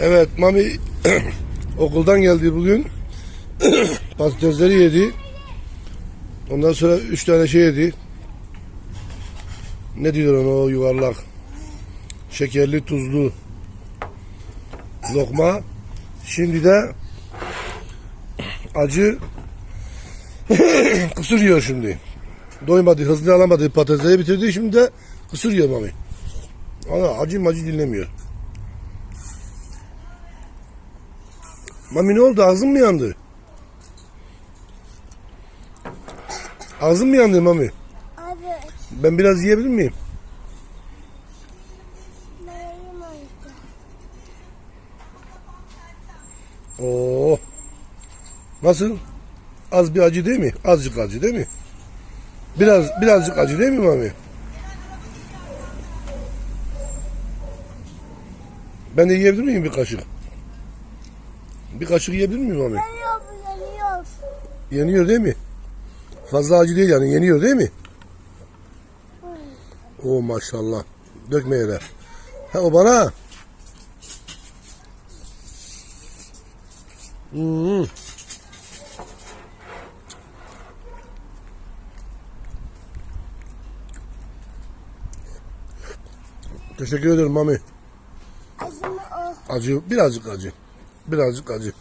Evet Mami okuldan geldi bugün. Patatesleri yedi. Ondan sonra üç tane şey yedi. Ne diyor ona o yuvarlak? Şekerli tuzlu lokma. Şimdi de acı kısır yiyor şimdi. Doymadı, hızlı alamadı, patatesleri bitirdi. Şimdi de kısır yiyor Mami. Ana acı macı dinlemiyor. Mami ne oldu? Ağzın mı yandı? Ağzın mı yandı Mami? Abi Ben biraz yiyebilir miyim? Oo. Nasıl? Az bir acı değil mi? Azıcık acı değil mi? Biraz birazcık acı değil mi Mami? Ben de yiyebilir miyim bir kaşık? Bir kaşık yiyebilir miyim Mami? Yanıyor bu yanıyor. Yeniyor değil mi? Fazla acı değil yani yeniyor değil mi? O maşallah. Dökme yere. Ha o bana. Hmm. Teşekkür ederim Mami. Acımı o Acı, birazcık acı. Birazcık acı.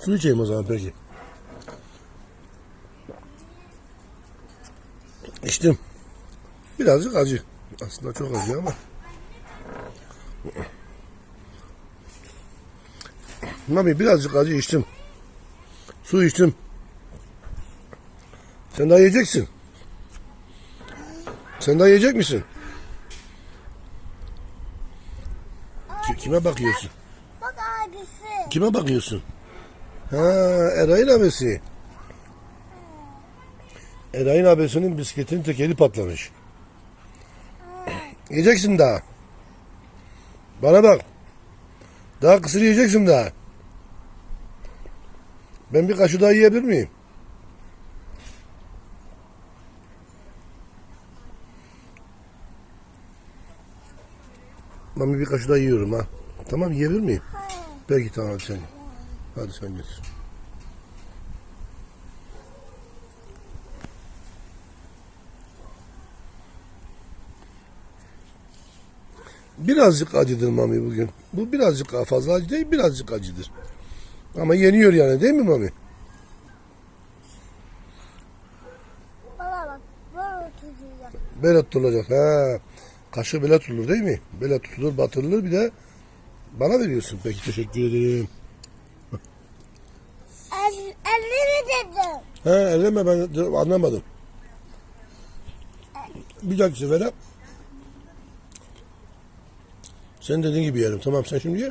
Su içeyim o zaman peki. İçtim. Birazcık acı. Aslında çok acı ama. Mami birazcık acı içtim. Su içtim. Sen daha yiyeceksin. Sen daha yiyecek misin? Ki- Kime bakıyorsun? Bak abisi. Kime bakıyorsun? Ha, Eray'ın abisi. Eray'ın abisinin bisikletin tekeri patlamış. Yiyeceksin daha. Bana bak. Daha kısır yiyeceksin daha. Ben bir kaşık daha yiyebilir miyim? Ben bir kaşık daha yiyorum ha. Tamam yiyebilir miyim? Peki tamam hadi sen. Hadi sen getir. Birazcık acıdır Mami bugün. Bu birazcık daha fazla acı değil, birazcık acıdır. Ama yeniyor yani değil mi Mami? Bana bak böyle tutacak. Böyle tutulacak. Ha. Kaşığı böyle tutulur değil mi? Böyle tutulur, batırılır bir de bana veriyorsun. Peki teşekkür ederim. El, elini dedim. He elleme ben anlamadım. Bir dahaki sefere sen dediğin gibi yerim. Tamam sen şimdi ye.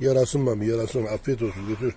Yarasın mami yarasın. Afiyet olsun götür.